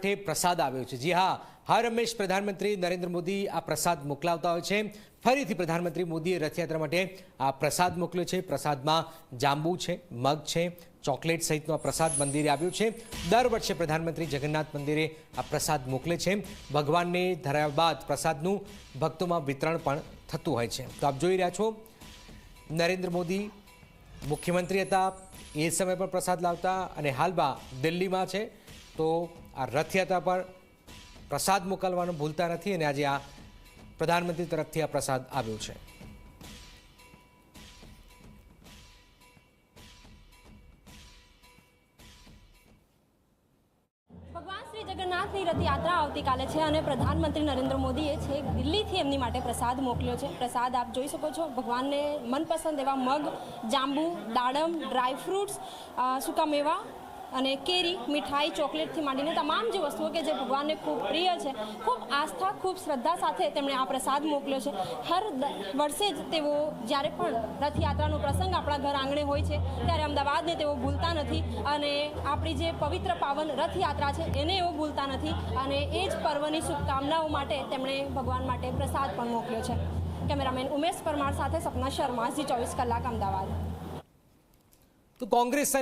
માટે પ્રસાદ આવ્યો છે. જી હા હર હંમેશ પ્રધાનમંત્રી નરેન્દ્ર મોદી આ પ્રસાદ મોકલાવતા હોય છે. ફરીથી પ્રધાનમંત્રી મોદીએ રથયાત્રા માટે આ પ્રસાદ મોકલ્યો છે. પ્રસાદમાં જાંબુ છે, મગ છે, ચોકલેટ સહિતનો પ્રસાદ મંદિરે આવ્યો છે. દર વર્ષે પ્રધાનમંત્રી જગન્નાથ મંદિરે આ પ્રસાદ મોકલે છે. ભગવાનને ધરાવ્યા બાદ પ્રસાદનું ભક્તોમાં વિતરણ પણ થતું હોય છે. તો આપ જોઈ રહ્યા છો, નરેન્દ્ર મોદી મુખ્યમંત્રી હતા, એ સમય પણ પ્રસાદ લાવતા અને હાલમાં દિલ્હીમાં છે. તો આ રથયાત્રા પર પ્રસાદ મોકલવાનું ભૂલતા નથી અને આજે આ પ્રધાનમંત્રી તરફથી આ પ્રસાદ આવ્યો છે. ભગવાન શ્રી જગન્નાથની રથયાત્રા આવતીકાલે છે અને પ્રધાનમંત્રી નરેન્દ્ર મોદીએ છે દિલ્હીથી એમની માટે પ્રસાદ મોકલ્યો છે. પ્રસાદ આપ જોઈ શકો છો. ભગવાનને મનપસંદ એવા મગ, જાંબુ, દાડમ, ડ્રાયફ્રૂટ્સ સૂકા મેવા અને કેરી, મીઠાઈ, ચોકલેટથી માંડીને તમામ જે વસ્તુઓ કે જે ભગવાનને ખૂબ પ્રિય છે, ખૂબ આસ્થા, ખૂબ શ્રદ્ધા સાથે તેમણે આ પ્રસાદ મોકલ્યો છે. હર વર્ષે જ તેઓ જ્યારે પણ રથયાત્રાનો પ્રસંગ આપણા ઘર આંગણે હોય છે, ત્યારે અમદાવાદને તેઓ ભૂલતા નથી અને આપણી જે પવિત્ર પાવન રથયાત્રા છે, એને એઓ ભૂલતા નથી અને એ જ પર્વની શુભકામનાઓ માટે તેમણે ભગવાન માટે પ્રસાદ પણ મોકલ્યો છે. કેમેરામેન ઉમેશ પરમાર સાથે સપના શર્મા, ઝી ચોવીસ કલાક, અમદાવાદ. તો કોંગ્રેસ